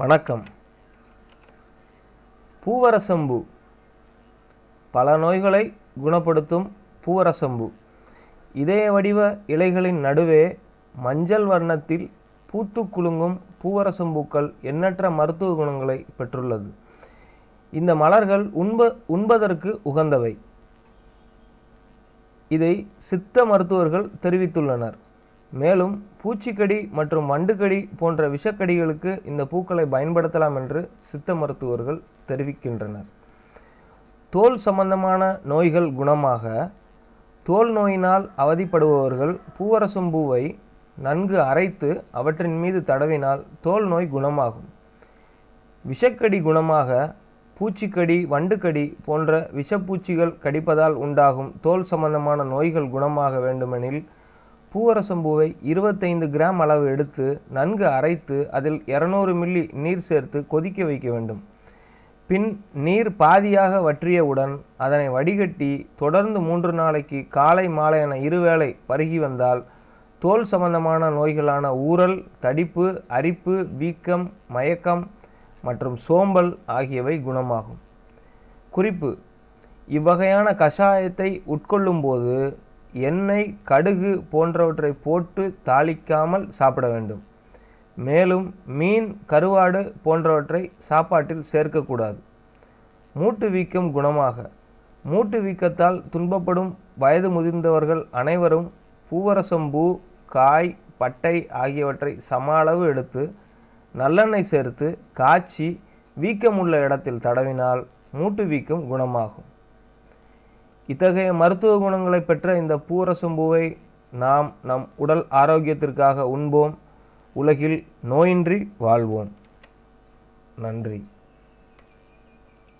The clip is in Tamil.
வணக்கம். பூவரசம்பு. பல நோய்களை குணப்படுத்தும் பூவரசம்பு. இதய வடிவ இலைகளின் நடுவே மஞ்சள் வர்ணத்தில் பூத்து குலுங்கும் பூவரசம்பூக்கள் எண்ணற்ற மருத்துவ குணங்களை பெற்றுள்ளது. இந்த மலர்கள் உண்ப உண்பதற்கு உகந்தவை. இதை சித்த மருத்துவர்கள் தெரிவித்துள்ளனர். மேலும் பூச்சிக்கடி மற்றும் வண்டுக்கடி போன்ற விஷக்கடிகளுக்கு இந்த பூக்களை பயன்படுத்தலாம் என்று சித்த மருத்துவர்கள் தெரிவிக்கின்றனர். தோல் சம்பந்தமான நோய்கள் குணமாக தோல் நோயினால் அவதிப்படுபவர்கள் பூவரசம்பூவை நன்கு அரைத்து அவற்றின் மீது தடவினால் தோல் நோய் குணமாகும். விஷக்கடி குணமாக பூச்சிக்கடி வண்டுக்கடி போன்ற விஷப்பூச்சிகள் கடிப்பதால் உண்டாகும் தோல் சம்பந்தமான நோய்கள் குணமாக வேண்டுமெனில் பூவரசம்பூவை இருபத்தைந்து கிராம் அளவு எடுத்து நன்கு அரைத்து அதில் இருநூறு மில்லி நீர் சேர்த்து கொதிக்க வைக்க வேண்டும். பின் நீர் பாதியாக வற்றியவுடன் அதனை வடிகட்டி தொடர்ந்து மூன்று நாளைக்கு காலை மாலை என இருவேளை பருகி வந்தால் தோல் சம்பந்தமான நோய்களான ஊறல் தடிப்பு அரிப்பு வீக்கம் மயக்கம் மற்றும் சோம்பல் ஆகியவை குணமாகும். குறிப்பு இவ்வகையான கஷாயத்தை உட்கொள்ளும்போது எண்ணெய் கடுகு போன்றவற்றை போட்டு தாளிக்காமல் சாப்பிட வேண்டும். மேலும் மீன் கருவாடு போன்றவற்றை சாப்பாட்டில் சேர்க்கக்கூடாது. மூட்டு வீக்கம் குணமாக. மூட்டு வீக்கத்தால் துன்பப்படும் வயது முதிர்ந்தவர்கள் அனைவரும் பூவரசம்பூ காய் பட்டை ஆகியவற்றை சம அளவு எடுத்து நல்லெண்ணெய் சேர்த்து காய்ச்சி வீக்கமுள்ள இடத்தில் தடவினால் மூட்டு வீக்கம் குணமாகும். இத்தகைய மருத்துவ குணங்களை பெற்ற இந்த பூரசம்பூவை நாம் நம் உடல் ஆரோக்கியத்திற்காக உண்போம். உலகில் நோயின்றி வாழ்வோம். நன்றி.